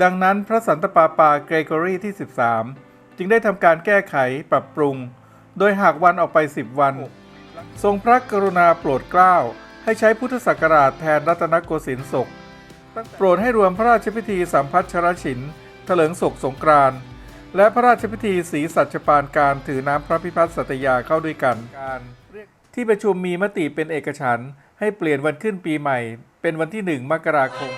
ดังนั้นพระสันตะปาปาเกรกอรีที่ 13 จึงได้ทำการแก้ไขปรับปรุง โดยหากวันออกไป 10 วัน ทรงพระกรุณาโปรดเกล้า ให้ใช้พุทธศักราชแทนรัตนโกสินทร์ศก โปรดให้รวมพระราชพิธีสัมพัชรฉินเถลิงศกสงกรานและพระราชพิธีศรีสัชปานการถือน้ำพระพิพัฒน์สัตยาเข้าด้วยกัน ที่ประชุมมีมติเป็นเอกฉันท์ให้เปลี่ยนวันขึ้นปีใหม่ เป็นวันที่ 1 มกราคม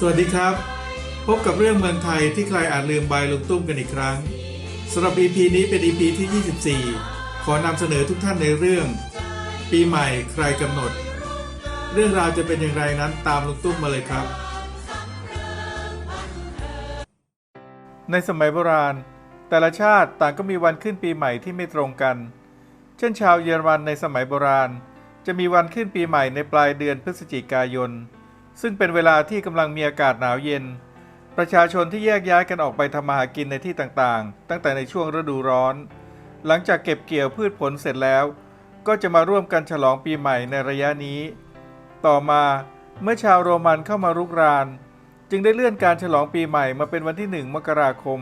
สวัสดีครับ พบกับเรื่องเมืองไทยที่ใครอาจลืมใบลุงตุ้มกันอีกครั้งสำหรับ EP นี้เป็น EP ที่ 24 ขอนำเสนอทุกท่านในเรื่อง ปีใหม่ใครกำหนด เรื่องราวจะเป็นอย่างไรนั้นตามลุงตุ้มมาเลยครับ ในสมัยโบราณ แต่ละชาติต่างก็มีวันขึ้นปีใหม่ที่ไม่ตรงกัน เช่นชาวเยอรมันในสมัยโบราณ จะมีวันขึ้นปีใหม่ในปลายเดือนพฤศจิกายน ซึ่งเป็นเวลาที่กำลังมีอากาศหนาวเย็น ประชาชนที่แยกย้ายกันออกไปทำมาหากินในที่ต่างๆ ตั้งแต่ในช่วงฤดูร้อน หลังจากเก็บเกี่ยวพืชผลเสร็จแล้ว ก็จะมาร่วมกันฉลองปีใหม่ในระยะนี้ ต่อมาเมื่อชาวโรมันเข้ามารุกราน จึงได้เลื่อนการฉลองปีใหม่มาเป็นวันที่หนึ่งมกราคม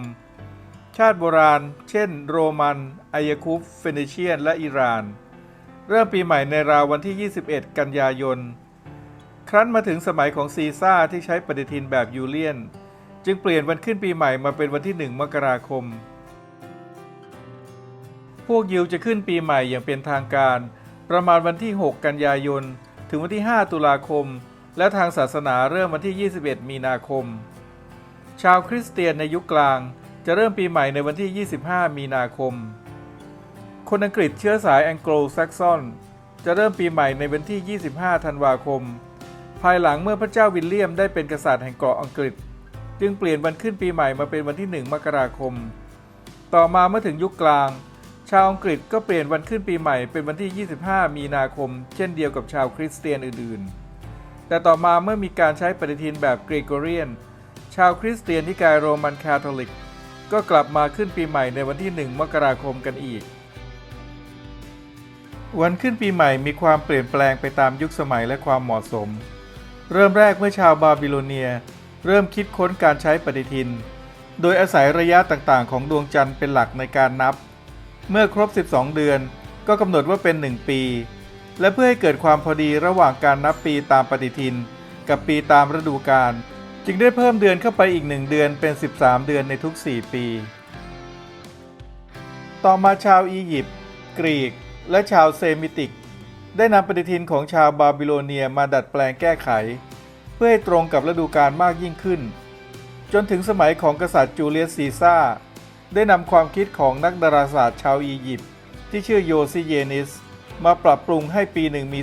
ชาติโบราณ เช่น โรมันอายาคุฟเฟนิเชียน และอิหร่าน เริ่มปีใหม่ในราววันที่ 21 กันยายน ครั้นมาถึงสมัยของซีซ่าที่ใช้ปฏิทินแบบยูเลียน จึงเปลี่ยนวันขึ้นปีใหม่มาเป็นวันที่ 1 มกราคม พวกยิวจะขึ้นปีใหม่อย่างเป็นทางการ ประมาณวันที่ 6 กันยายน ถึงวันที่ 5 ตุลาคม และทางศาสนาเริ่มวันที่ 21 มีนาคม ชาวคริสเตียนในยุคกลางจะเริ่มปีใหม่ในวันที่ 25 มีนาคม คนอังกฤษเชื้อสายแองโกลแซกซอนจะเริ่มปีใหม่ในวันที่ 25 ธันวาคม ภายหลังเมื่อพระเจ้าวิลเลียมได้เป็นกษัตริย์แห่งเกาะอังกฤษ จึงเปลี่ยนวันขึ้นปีใหม่มาเป็นวันที่ 1 มกราคม ต่อมาเมื่อถึงยุคกลาง ชาวอังกฤษก็เปลี่ยนวันขึ้นปีใหม่เป็นวันที่ 25 มีนาคม เช่นเดียวกับชาวคริสเตียนอื่นๆ แต่ต่อมาเมื่อมีการใช้ปฏิทินแบบเกรโกเรียน ชาวคริสเตียนนิกายโรมันคาทอลิก ก็กลับมาขึ้นปีใหม่ในวันที่ 1 มกราคมกันอีกวันขึ้นปีใหม่มีความเปลี่ยนแปลงไปตามยุคสมัยและความเหมาะสม เริ่มแรกเมื่อชาวบาบิโลเนีย เริ่มคิดค้นการใช้ปฏิทิน โดยอาศัยระยะต่างๆ ของดวงจันทร์เป็นหลักในการนับ เมื่อครบ 12 เดือนก็กำหนดว่าเป็น 1 ปี และเพื่อให้เกิดความพอดีระหว่างการนับปีตามปฏิทิน กับปีตามฤดูกาลจึงได้เพิ่มเดือนเข้าไปอีก 1 เดือนเป็น 13 เดือนในทุก 4 ปี ต่อมาชาวอียิปต์กรีก และชาวเซมิติก ได้นำปฏิทินของชาวบาบิโลเนียมาดัดแปลงแก้ไข เพื่อให้ตรงกับฤดูกาลมากยิ่งขึ้น จนถึงสมัยของกษัตริย์จูเลียสซีซ่า ได้นำความคิดของนักดาราศาสตร์ชาวอียิปต์ที่ชื่อโยซิเยนิส มาปรับปรุงให้ปีหนึ่งมี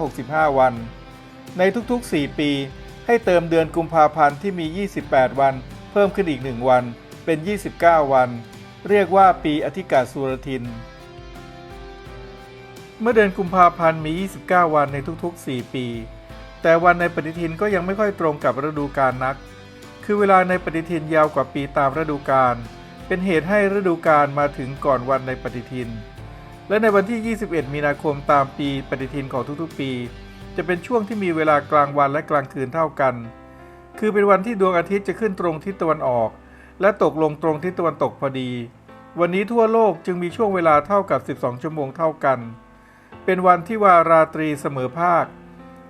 365 วัน ในทุกๆ 4 ปี ให้เติมเดือนกุมภาพันธ์ที่มี 28 วัน เพิ่มขึ้นอีก 1 วัน เป็น 29 วัน เรียกว่าปีอธิกาสุรทิน เมื่อเดือนกุมภาพันธ์มี 29 วันในทุกๆ 4 ปี แต่วันในปฏิทินก็ยังไม่ค่อยตรงกับฤดูกาลนัก คือเวลาในปฏิทินยาวกว่าปีตามฤดูกาล เป็นเหตุให้ฤดูกาลมาถึงก่อนวันในปฏิทิน และในวันที่ 21 มีนาคมตามปีปฏิทินของทุกๆ ปี จะเป็นช่วงที่มีเวลากลางวันและกลางคืนเท่ากัน คือเป็นวันที่ดวงอาทิตย์จะขึ้นตรงทิศตะวันออก และตกลงตรงทิศตะวันตกพอดี วันนี้ทั่วโลกจึงมีช่วงเวลาเท่ากับ 12 ชั่วโมงเท่ากัน เป็นวันที่วาราตรีเสมอภาค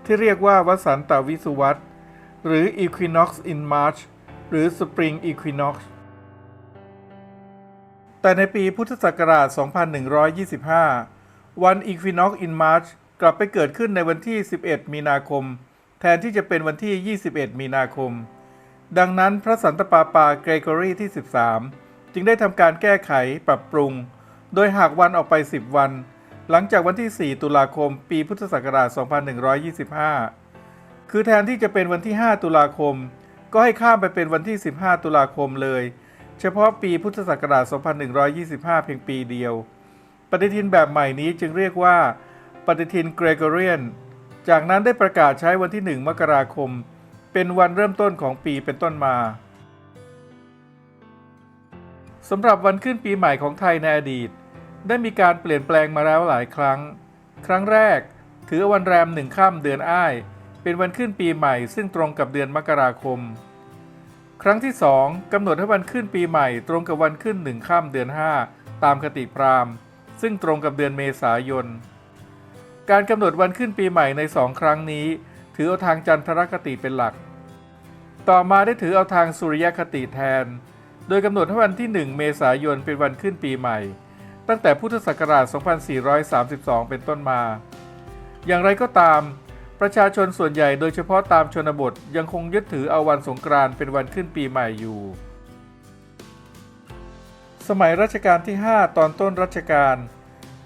ที่เรียกว่าวสันตวิสุวัตหรือ Equinox in March หรือ Spring Equinox แต่ในปีพุทธศักราช 2125 วัน Equinox in March กลับไปเกิดขึ้นในวันที่ 11 มีนาคม แทนที่จะเป็นวันที่ 21 มีนาคม ดังนั้นพระสันตะปาปาเกรกอรีที่ 13 จึงได้ทำการแก้ไขปรับปรุง โดยหากวันออกไป 10 วัน หลังจากวันที่ 4 ตุลาคม ปีพุทธศักราช 2125 คือแทนที่จะเป็นวันที่ 5 ตุลาคม ก็ให้ข้ามไปเป็นวันที่ 15 ตุลาคมเลย เฉพาะปีพุทธศักราช 2125 เพียงปีเดียว ปฏิทินแบบใหม่นี้จึงเรียกว่า ปฏิทินเกรกอเรียน จากนั้นได้ประกาศใช้วันที่ 1 มกราคม เป็นวันเริ่มต้นของปีเป็นต้นมาสำหรับวันขึ้นปีใหม่ของไทยในอดีต ได้มีการเปลี่ยนแปลงมาแล้วหลายครั้ง ครั้งแรก ถือวันแรมหนึ่งค่ำเดือนอ้าย เป็นวันขึ้นปีใหม่ ซึ่งตรงกับเดือนมกราคม ครั้งที่สองกำหนดให้วันขึ้นปีใหม่ ตรงกับวันขึ้นหนึ่งค่ำเดือนห้าตามคติพราหมณ์ ซึ่งตรงกับเดือนเมษายน การกำหนดวันขึ้นปีใหม่ในสองครั้งนี้ ถือเอาทางจันทรคติเป็นหลัก ต่อมาได้ถือเอาทางสุริยคติแทน โดยกำหนดให้วันที่ 1 เมษายนเป็นวันขึ้นปีใหม่ ตั้งแต่พุทธศักราช 2432 เป็นต้นมา อย่างไรก็ตาม ประชาชนส่วนใหญ่โดยเฉพาะตามชนบทยังคงยึดถือเอาวันสงกรานต์เป็นวันขึ้นปีใหม่อยู่ สมัยรัชกาลที่ 5 ตอนต้นรัชกาล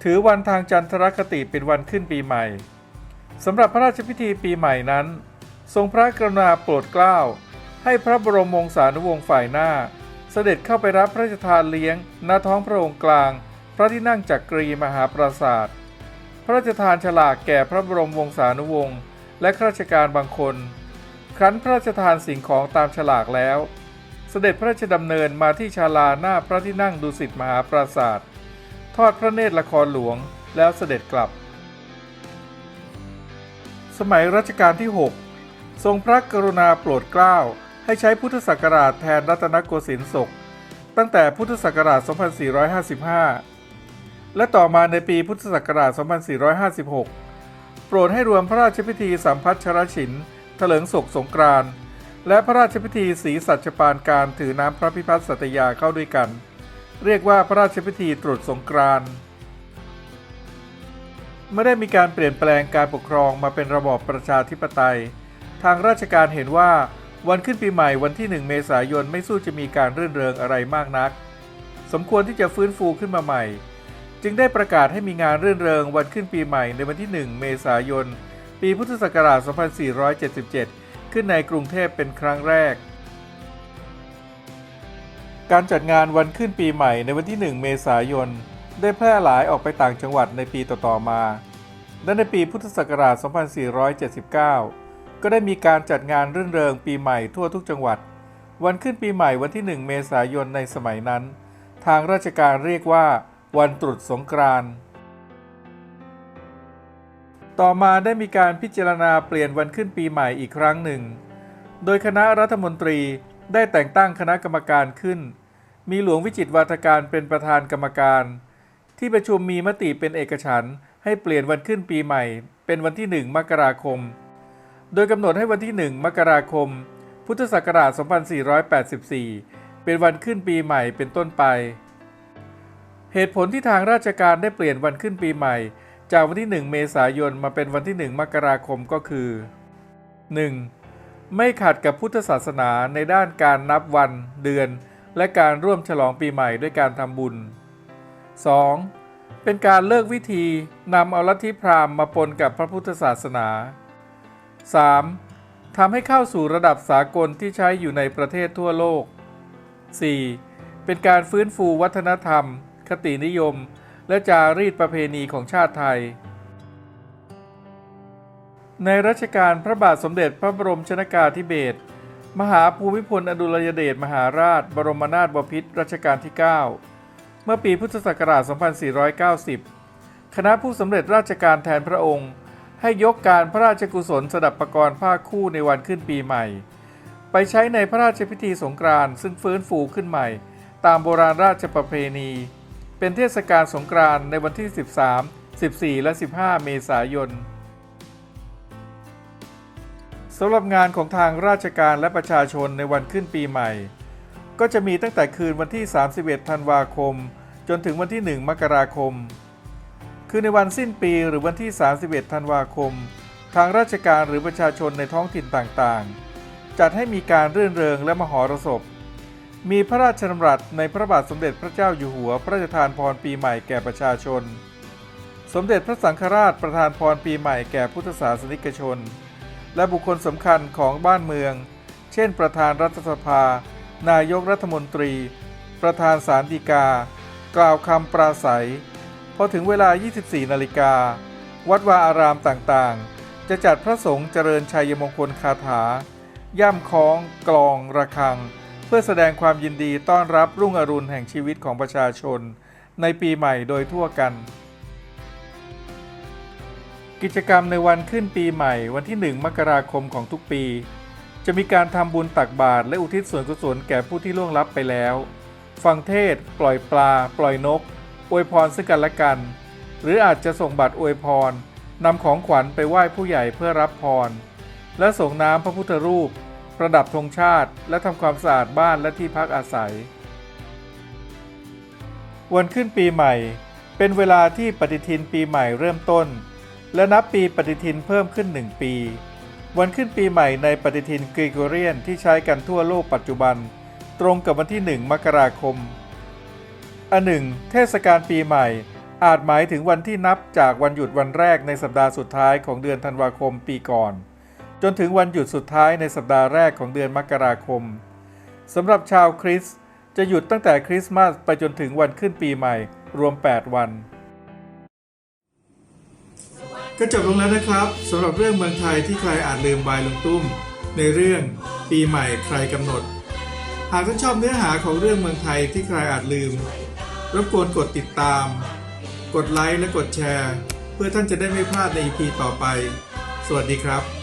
ถือวันทางจันทรคติเป็นวันขึ้นปีใหม่สำหรับพระราชพิธีปีใหม่นั้น ทรงพระกรุณาโปรดเกล้า ให้พระบรมวงศานุวงศ์ฝ่ายหน้า เสด็จเข้าไปรับพระราชทานเลี้ยงณท้องพระองค์กลาง พระที่นั่งจักรีมหาปราศาสตร์พระราชทานฉลากแก่พระบรมวงศานุวงศ์และข้าราชการบางคน ครั้นพระราชทานสิ่งของตามฉลากแล้ว เสด็จพระราชดำเนินมาที่ชาลาหน้าพระที่นั่งดุสิตมหาปราศาสตร์ทอดพระเนตรละครหลวงแล้วเสด็จกลับ สมัยรัชกาลที่ 6 ทรงพระกรุณาโปรดเกล้า ให้ใช้พุทธศักราชแทนรัตนโกสินทร์ศก ตั้งแต่พุทธศักราช 2455 และต่อมาในปีพุทธศักราช 2456 โปรดให้รวมพระราชพิธีสัมพัชรชินเถลิงศกสงกรานต์และพระราชพิธีศรีสัชปานการถือน้ำพระพิพัฒน์สัตยาเข้าด้วยกัน เรียกว่าพระราชพิธีตรุษสงกรานต์เมื่อได้มีการเปลี่ยนแปลงการปกครองมาเป็นระบอบประชาธิปไตย ทางราชการเห็นว่าวันขึ้นปีใหม่วันที่ 1 เมษายนไม่สู้จะมีการเรื่นเริงอะไรมากนัก สมควรที่จะฟื้นฟูขึ้นมาใหม่ จึงได้ประกาศให้มีงานรื่นเริงวันขึ้นปีใหม่ในวันที่ 1 เมษายน ปีพุทธศักราช 2477 ขึ้นในกรุงเทพเป็นครั้งแรก การจัดงานวันขึ้นปีใหม่ในวันที่ 1 เมษายน ได้แพร่หลายออกไปต่างจังหวัดในปีต่อๆมา และในปีพุทธศักราช 2479 ก็ได้มีการจัดงานรื่นเริงปีใหม่ทั่วทุกจังหวัด วันขึ้นปีใหม่วันที่ 1 เมษายนในสมัยนั้น ทางราชการเรียกว่า วันตรุษสงกรานต์ต่อมาได้มีการพิจารณาเปลี่ยนวันขึ้นปีใหม่อีกครั้งหนึ่ง โดยคณะรัฐมนตรีได้แต่งตั้งคณะกรรมการขึ้น มีหลวงวิจิตรวาทการเป็นประธานกรรมการ ที่ประชุมมีมติเป็นเอกฉันท์ให้เปลี่ยนวันขึ้นปีใหม่ เป็นวันที่ 1 มกราคม โดยกำหนดให้วันที่ 1 มกราคม พุทธศักราช 2484 เป็นวันขึ้นปีใหม่เป็นต้นไป เหตุผลที่ทางราชการได้เปลี่ยนวันขึ้นปีใหม่ จากวันที่ 1 เมษายนมาเป็นวันที่ 1 มกราคมก็คือ 1. ไม่ขัดกับพุทธศาสนาในด้านการนับวัน เดือน และการร่วมฉลองปีใหม่ด้วยการทำบุญ 2. เป็นการเลิกวิธีนำเอาลัทธิพราหมณ์มาปนกับพระพุทธศาสนา 3. ทำให้เข้าสู่ระดับสากลที่ใช้อยู่ในประเทศทั่วโลก 4. เป็นการฟื้นฟูวัฒนธรรม คตินิยม และจารีตประเพณีของชาติไทย ในรัชกาลพระบาทสมเด็จพระบรมชนากาธิเบศรมหาภูมิพลอดุลยเดชมหาราช บรมนาถบพิตรรัชกาลที่ 9 เมื่อปีพุทธศักราช 2490 คณะผู้สำเร็จราชการแทนพระองค์ ให้ยกการพระราชกุศลสดับประกรณ์ภาคคู่ในวันขึ้นปีใหม่ ไปใช้ในพระราชพิธีสงกรานต์ซึ่งฟื้นฟูขึ้นใหม่ ตามโบราณราชประเพณี เป็นเทศกาลสงกรานต์ในวันที่ 13 14 และ 15 เมษายนสำหรับงานของทางราชการและประชาชนในวันขึ้นปีใหม่ ก็จะมีตั้งแต่คืนวันที่ 31 ธันวาคม จนถึงวันที่ 1 มกราคม คือในวันสิ้นปีหรือวันที่ 31 ธันวาคม ทางราชการหรือประชาชนในท้องถิ่นต่างๆ จัดให้มีการเรื่นเริงและมหรสพ มีพระราชดำรัสในพระบาทสมเด็จพระเจ้าอยู่หัว พระราชทานพรปีใหม่แก่ประชาชน สมเด็จพระสังฆราชประทานพรปีใหม่แก่พุทธศาสนิกชน และบุคคลสำคัญของบ้านเมือง เช่น ประธานรัฐสภา นายกรัฐมนตรี ประธานศาลฎีกา กล่าวคำปราศัย พอถึงเวลา 24 นาฬิกา วัดวาอารามต่างๆ จะจัดพระสงฆ์เจริญชัยมงคลคาถา ย่ำคล้อง กลอง ระฆัง พพื่อแสดงความยินดีต้อนรับรุ่งอรุณแห่งชีวิตของประชาชน ในปีใหม่โดยทั่วกัน กิจกรรมในวันขึ้นปีใหม่วันที่ 1 มกราคมของทุกปี จะมีการทำบุญตักบาตรและอุทิศส่วนกุศลแก่ผู้ที่ล่วงลับไปแล้ว ฟังเทศ ปล่อยปลา ปล่อยนก อวยพรซึ่งกันและกัน หรืออาจจะส่งบัตรอวยพรนำของขวัญไปไหว้ผู้ใหญ่เพื่อรับพร และส่งน้ำพระพุทธรูป ประดับธงชาติ และทำความสะอาดบ้านและที่พักอาศัย วันขึ้นปีใหม่ เป็นเวลาที่ปฏิทินปีใหม่เริ่มต้น และนับปีปฏิทินเพิ่มขึ้นหนึ่งปี วันขึ้นปีใหม่ในปฏิทินกรีโกเรียนที่ใช้กันทั่วโลกปัจจุบัน ตรงกับวันที่ 1 มกราคม อันหนึ่งเทศกาลปีใหม่อาจหมายถึงวันที่นับจากวันหยุดวันแรกในสัปดาห์สุดท้ายของเดือนธันวาคมปีก่อน จนถึงวันหยุดสุดท้ายในสัปดาห์แรกของเดือนมกราคมสำหรับชาวคริสจะหยุดตั้งแต่คริสต์มาสไปจนถึงวันขึ้นปีใหม่ รวม 8 วัน ก็จบลงแล้วนะครับสำหรับเรื่องเมืองไทยที่ใครอาจลืมบายลุงตุ้ม ในเรื่องปีใหม่ใครกำหนด หากท่านชอบเนื้อหาของเรื่องเมืองไทยที่ใครอาจลืมรบกวนกดติดตาม กดไลค์และกดแชร์ เพื่อท่านจะได้ไม่พลาดใน EP ต่อไป สวัสดีครับ